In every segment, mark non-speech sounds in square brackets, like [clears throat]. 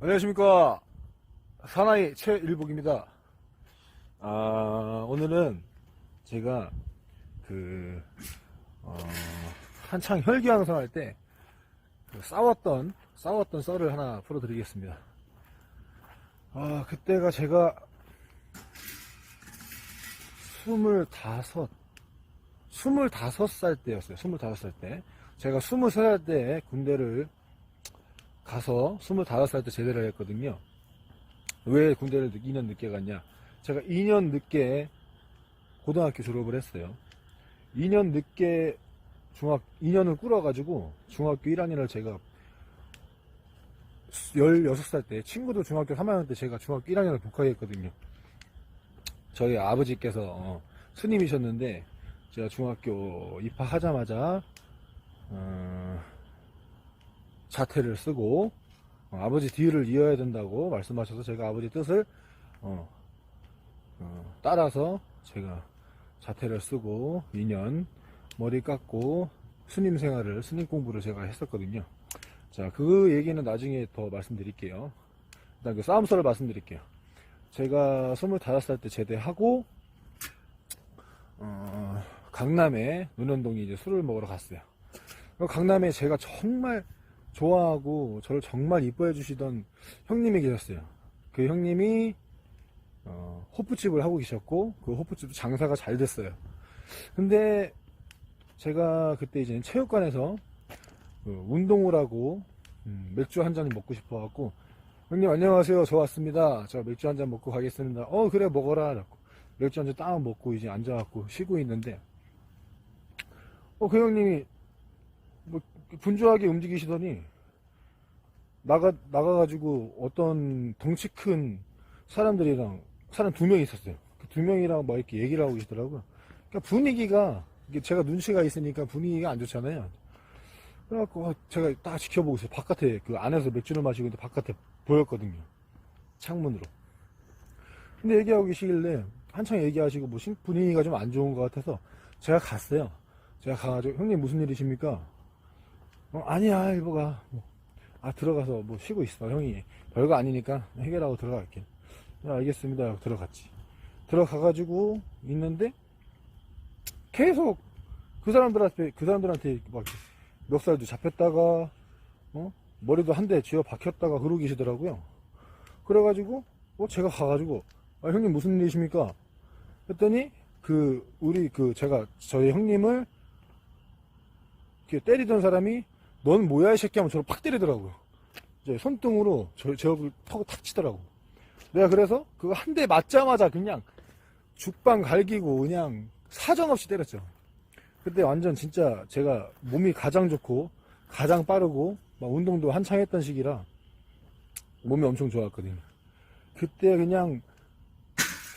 안녕하십니까. 사나이 최일복입니다. 아, 오늘은 제가 그, 어, 한창 혈기왕성 할 때, 그 싸웠던, 싸웠던 썰을 하나 풀어드리겠습니다. 아, 그때가 제가, 스물다섯, 스물다섯 살 때였어요. 스물다섯 살 때. 제가 스물세 살 때 군대를 가서 25살 때 제대를 했거든요. 왜 군대를 2년 늦게 갔냐? 제가 2년 늦게 고등학교 졸업을 했어요. 2년 늦게 중학 2년을 꾸려가지고 중학교 1학년을 제가 16살 때 친구도 중학교 3학년 때 제가 중학교 1학년을 복학했거든요. 저희 아버지께서 어, 스님이셨는데 제가 중학교 입학하자마자 어, 자퇴를 쓰고 어, 아버지 뒤를 이어야 된다고 말씀하셔서 제가 아버지 뜻을 어, 어, 따라서 제가 자퇴를 쓰고 2년 머리 깎고 스님 생활을 스님 공부를 제가 했었거든요. 자, 그 얘기는 나중에 더 말씀드릴게요. 일단 그 싸움설을 말씀드릴게요. 제가 25살 때 제대하고 어, 강남에 눈원동에 이제 술을 먹으러 갔어요. 강남에 제가 정말 좋아하고 저를 정말 이뻐해 주시던 형님이 계셨어요. 그 형님이 어, 호프집을 하고 계셨고 그 호프집도 장사가 잘 됐어요. 근데 제가 그때 이제 체육관에서 그 운동을 하고 음, 맥주 한 잔 먹고 싶어 갖고 형님 안녕하세요. 저 왔습니다. 저 맥주 한 잔 먹고 가겠습니다. 어 그래 먹어라. 라고. 맥주 한 잔 딱 먹고 이제 앉아 갖고 쉬고 있는데 어그 형님이 뭐 분주하게 움직이시더니 나가 나가가지고 어떤 덩치 큰 사람들이랑 사람 두 명 있었어요. 그 두 명이랑 막 이렇게 얘기를 하고 계시더라고요. 그러니까 분위기가 제가 눈치가 있으니까 분위기가 안 좋잖아요. 그래갖고 제가 딱 지켜보고 있어요. 바깥에 그 안에서 맥주를 마시고 있는데 바깥에 보였거든요. 창문으로. 근데 얘기하고 계시길래 한창 얘기하시고 뭐 신- 분위기가 좀 안 좋은 것 같아서 제가 갔어요. 제가 가가지고 형님 무슨 일이십니까? 어, 아니야 일보가. 뭐, 아 들어가서 뭐 쉬고 있어 형이. 별거 아니니까 해결하고 들어갈게. 네, 알겠습니다. 하고 들어갔지. 들어가가지고 있는데 계속 그 사람들한테 그 사람들한테 막 멱살도 잡혔다가 어? 머리도 한 대 쥐어 박혔다가 그러고 계시더라고요. 그래가지고 어 제가 가가지고 아, 형님 무슨 일이십니까? 했더니 그 우리 그 제가 저희 형님을 때리던 사람이 넌 뭐야 이 새끼 하면 저를 팍 때리더라고요. 이제 손등으로 저, 제 얼굴 턱, 탁 치더라고. 내가 그래서 그거 한 대 맞자마자 그냥 죽방 갈기고 그냥 사정없이 때렸죠. 그때 완전 진짜 제가 몸이 가장 좋고 가장 빠르고 막 운동도 한창 했던 시기라 몸이 엄청 좋았거든요. 그때 그냥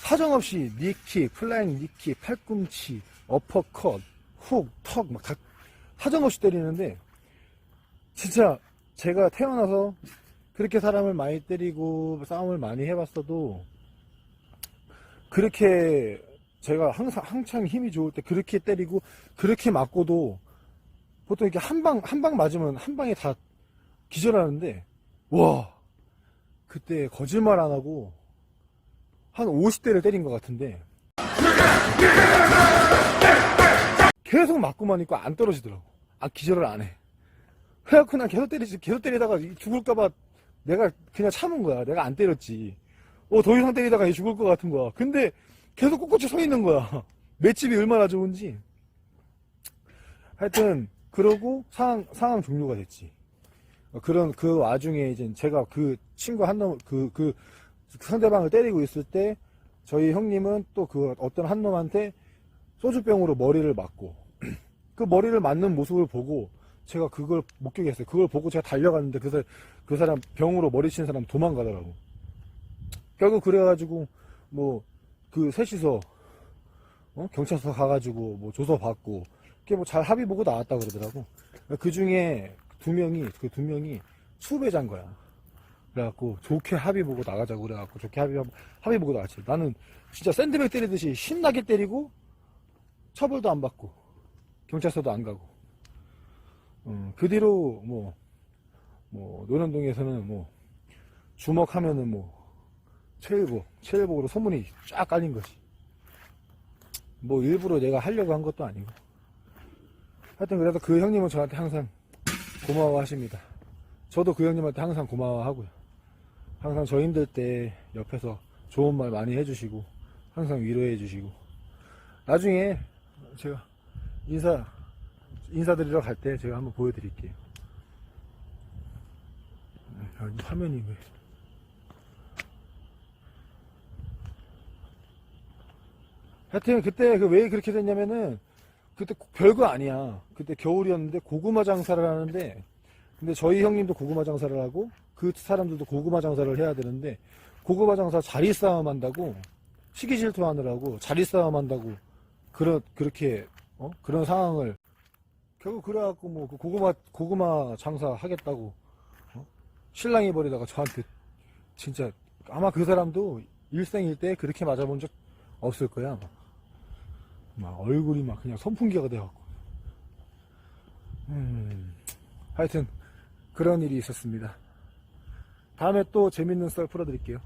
사정없이 니킥, 플라잉 니킥, 팔꿈치, 어퍼컷, 훅, 턱, 막다 사정없이 때리는데 진짜 제가 태어나서 그렇게 사람을 많이 때리고 싸움을 많이 해봤어도 그렇게 제가 항상 한창 힘이 좋을 때 그렇게 때리고 그렇게 맞고도 보통 이렇게 한 방 한 방 맞으면 한 방에 다 기절하는데 와 그때 거짓말 안 하고 한 50대를 때린 것 같은데 계속 맞고만 있고 안 떨어지더라고. 아 기절을 안 해. 그래갖고 난 계속 때리지 계속 때리다가 죽을까봐 내가 그냥 참은 거야. 내가 안 때렸지. 어 더 이상 때리다가 죽을 것 같은 거야. 근데 계속 꿋꿋이 서 있는 거야. [laughs] 맷집이 얼마나 좋은지. 하여튼 그러고 상황 상황 종료가 됐지. 어, 그런 그 와중에 이제 제가 그 친구 한 놈 그 그 상대방을 때리고 있을 때 저희 형님은 또 그 어떤 한 놈한테 소주병으로 머리를 맞고 [clears throat] 그 머리를 맞는 모습을 보고 제가 그걸 목격했어요. 그걸 보고 제가 달려갔는데 그, 사, 그 사람 병으로 머리 친 사람 도망가더라고. 결국 그래가지고 뭐 그 셋이서 어? 경찰서 가가지고 뭐 조서 받고 그게 뭐 잘 합의 보고 나왔다 그러더라고. 그 중에 두 명이 그 두 명이 수배자인 거야. 그래갖고 좋게 합의 보고 나가자고 그래갖고 좋게 합의 합의 보고 나갔지. 나는 진짜 샌드백 때리듯이 신나게 때리고 처벌도 안 받고 경찰서도 안 가고 음, 그 뒤로 뭐, 뭐 노년동에서는 뭐 주먹하면은 뭐 최일복, 최일복으로 소문이 쫙 깔린 거지. 뭐 일부러 내가 하려고 한 것도 아니고. 하여튼 그래도 그 형님은 저한테 항상 고마워하십니다. 저도 그 형님한테 항상 고마워하고요. 항상 저 힘들 때 옆에서 좋은 말 많이 해주시고 항상 위로해 주시고 나중에 제가 인사 인사드리러 갈 때 제가 한번 보여드릴게요. 야, 이 화면이 왜? 하여튼 그때 그왜 그렇게 됐냐면은 그때 별거 아니야. 그때 겨울이었는데 고구마 장사를 하는데 근데 저희 형님도 고구마 장사를 하고 그 사람들도 고구마 장사를 해야 되는데 고구마 장사 자리 싸움 한다고 시기 질투하느라고 자리 싸움 한다고 그런 그렇게 어? 그런 상황을 결국 그래갖고 뭐 그 고구마 고구마 장사 하겠다고 어? 신랑이 버리다가 저한테 진짜 아마 그 사람도 일생일 때 그렇게 맞아본 적 없을 거야 아마. 막 얼굴이 막 그냥 선풍기가 돼갖고 음 하여튼 그런 일이 있었습니다 다음에 또 재밌는 썰 풀어드릴게요